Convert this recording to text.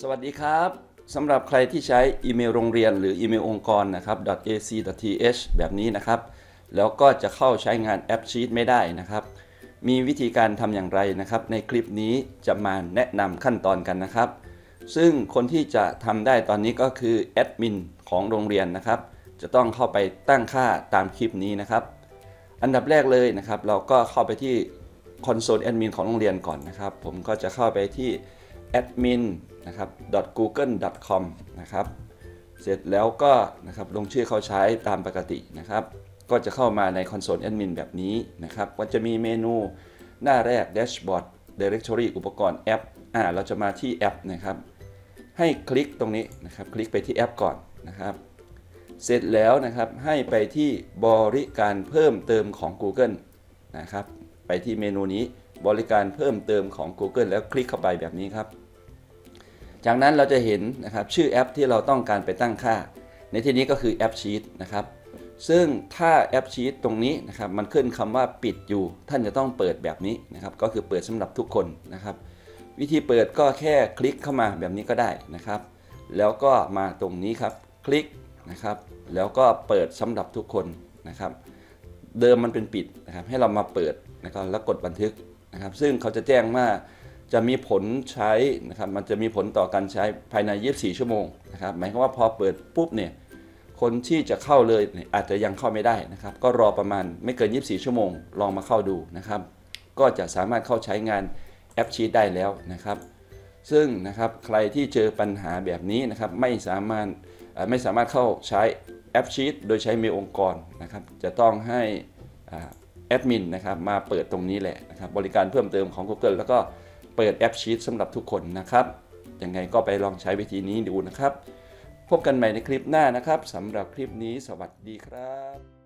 สวัสดีครับสำหรับใครที่ใช้อีเมลโรงเรียนหรืออีเมลองค์กรนะครับ .ac.th แบบนี้นะครับ แล้วก็จะเข้าใช้งานแอปชีตไม่ได้นะครับ มีวิธีการทำอย่างไรนะครับ ในคลิปนี้จะมาแนะนำขั้นตอนกันนะครับ ซึ่งคนที่จะทำได้ตอนนี้ก็คือแอดมินของโรงเรียนนะครับ จะต้องเข้าไปตั้งค่าตามคลิปนี้นะครับ อันดับแรกเลยนะครับ เราก็เข้าไปที่คอนโซลแอดมินของโรงเรียนก่อนนะครับ ผมก็จะเข้าไปที่ admin น นะครับ .google.com นะครับ เสร็จแล้วก็นะครับลงชื่อเข้าใช้ตามปกตินะครับ ก็จะเข้ามาในคอนโซลแอดมินแบบนี้นะครับ ก็จะมีเมนูหน้าแรก Dashboard Directory อุปกรณ์แอปอ่าเราจะมาที่แอปนะครับ ให้คลิกตรงนี้นะครับ คลิกไปที่แอปก่อนนะครับ เสร็จแล้วนะครับให้ไปที่บริการเพิ่มเติมของ Google นะครับ ไปที่เมนูนี้บริการเพิ่มเติมของ Google แล้วคลิกเข้าไปแบบนี้ครับ จากนั้นเราจะเห็นนะครับชื่อแอปที่เราต้องการไปตั้งค่า ในที่นี้ก็คือแอปชีตนะครับซึ่งถ้าแอปชีตตรงนี้นะครับมันขึ้นคำว่าปิดอยู่ ท่านจะต้องเปิดแบบนี้นะครับก็คือเปิดสำหรับทุกคนนะครับ วิธีเปิดก็แค่คลิกเข้ามาแบบนี้ก็ได้นะครับ แล้วก็มาตรงนี้ครับคลิกนะครับ แล้วก็เปิดสำหรับทุกคนนะครับ เดิมมันเป็นปิดนะครับให้เรามาเปิดนะครับแล้วกดบันทึกนะครับ ซึ่งเขาจะแจ้งว่า จะมีผลใช้นะครับมันจะมีผลต่อการใช้ภายใน 24 ชั่วโมงนะครับหมายความว่าพอเปิดปุ๊บเนี่ยคนที่จะเข้าเลยอาจจะยังเข้าไม่ได้นะครับก็รอประมาณไม่เกิน 24 ชั่วโมง ลองมาเข้าดูนะครับ ก็จะสามารถเข้าใช้งานแอปชีตได้แล้วนะครับ ซึ่งนะครับใครที่เจอปัญหาแบบนี้นะครับไม่สามารถไม่สามารถเข้าใช้แอปชีตโดยใช้เมลองค์กรนะครับจะต้องให้อาแอดมินนะครับมาเปิดตรงนี้แหละนะครับบริการเพิ่มเติมของ Google แล้วก็ เปิดแอปชีตสำหรับทุกคนนะครับ ยังไงก็ไปลองใช้วิธีนี้ดูนะครับ พบกันใหม่ในคลิปหน้านะครับสำหรับคลิปนี้สวัสดีครับ